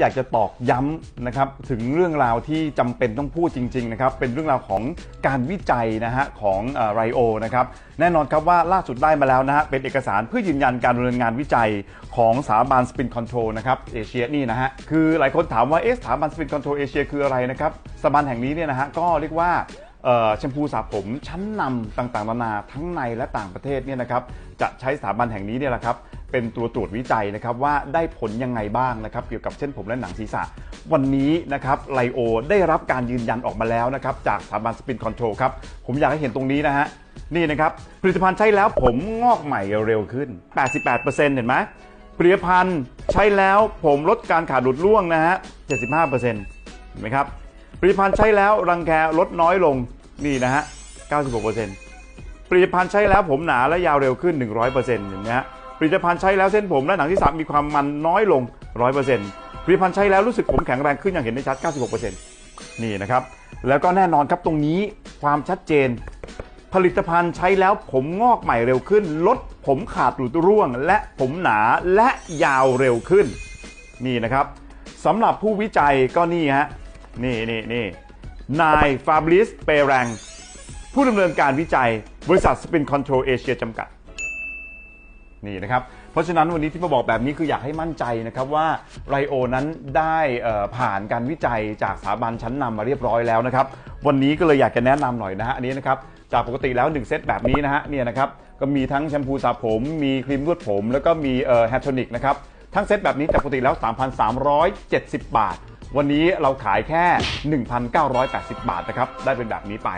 อยากจะตอกย้ำนะครับถึงเรื่องราวที่จำเป็นต้องพูดจริงๆนะครับเป็นเรื่องราวของการวิจัยนะฮะของไรโอนะครับแน่นอนครับว่าล่าสุดได้มาแล้วนะฮะเป็นเอกสารเพื่อยืนยันการดำเนินงานวิจัยของสถาบันสปินคอนโทรลนะครับเอเชียนี่นะฮะคือหลายคนถามว่าเอ๊ะสถาบันสปินคอนโทรลเอเชียคืออะไรนะครับสถาบันแห่งนี้เนี่ยนะฮะก็เรียกว่า เอ่อแชมพูสระผมชั้นนำต่างๆนานาทั้งในและต่างประเทศเนี่ยนะครับจะใช้สถาบันแห่งนี้เนี่ยแหละครับ เป็นตัวตรวจวิจัยนะครับว่าได้ผลยังไงบ้างนะครับเกี่ยวกับเส้นผมและหนังศีรษะ วันนี้นะครับไลโอได้รับการยืนยันออกมาแล้วนะครับจากสถาบันสปินคอนโทรลครับผมอยากให้เห็นตรงนี้นะฮะนี่นะครับผลิตภัณฑ์ใช้แล้วผมงอกใหม่เร็วขึ้น 88%เห็นไหมผลิตภัณฑ์ใช้แล้วผมลดการขาดหลุดร่วงนะฮะ 75%เห็นไหมครับผลิตภัณฑ์ใช้แล้วรังแคลดน้อยลงนี่นะฮะ 96%ผลิตภัณฑ์ใช้แล้วผมหนาและยาวเร็วขึ้น 100%เห็นไหมฮะ ผลิตภัณฑ์ใช้แล้วเส้นผมและหนังที่สามมีความมันน้อยลง 100%ผลิตภัณฑ์ใช้แล้วรู้สึกผมแข็งแรงขึ้นอย่างเห็นได้ชัด 96%นี่นะครับ แล้วก็แน่นอนครับตรงนี้ความชัดเจน ผลิตภัณฑ์ใช้แล้วผมงอกใหม่เร็วขึ้น ลดผมขาดหลุดร่วง และผมหนาและยาวเร็วขึ้น นี่นะครับสำหรับผู้วิจัยก็นี่ฮะนี่นี่นี่นายฟาบริสเปรังผู้ดำเนินการวิจัย บริษัทสปินคอนโทรลเอเชียจำกัด นี่นะครับ เพราะฉะนั้นวันนี้ที่มาบอกแบบนี้คืออยากให้มั่นใจนะครับว่าไรโอนั้นได้เอ่อผ่านการวิจัยจากสถาบันชั้นนำมาเรียบร้อยแล้วนะครับ วันนี้ก็เลยอยากจะแนะนำหน่อยนะฮะอันนี้นะครับ จากปกติแล้ว 1 เซตแบบนี้นะฮะเนี่ยนะครับก็มีทั้งแชมพูสระผม มีครีมนวดผม แล้วก็มีเอ่อแฮร์โทนิกนะครับ ทั้งเซตแบบนี้จากปกติแล้ว 3,370 บาท วันนี้เราขายแค่ 1,980 บาทนะครับได้เป็นแบบนี้ไป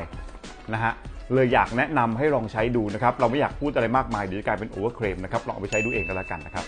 นะฮะ เลยอยากแนะนำให้ลองใช้ดูนะครับ เราไม่อยากพูดอะไรมากมายเดี๋ยวจะกลายเป็นโอเวอร์เครมนะครับลองเอาไปใช้ดูเองกันแล้วกันนะครับ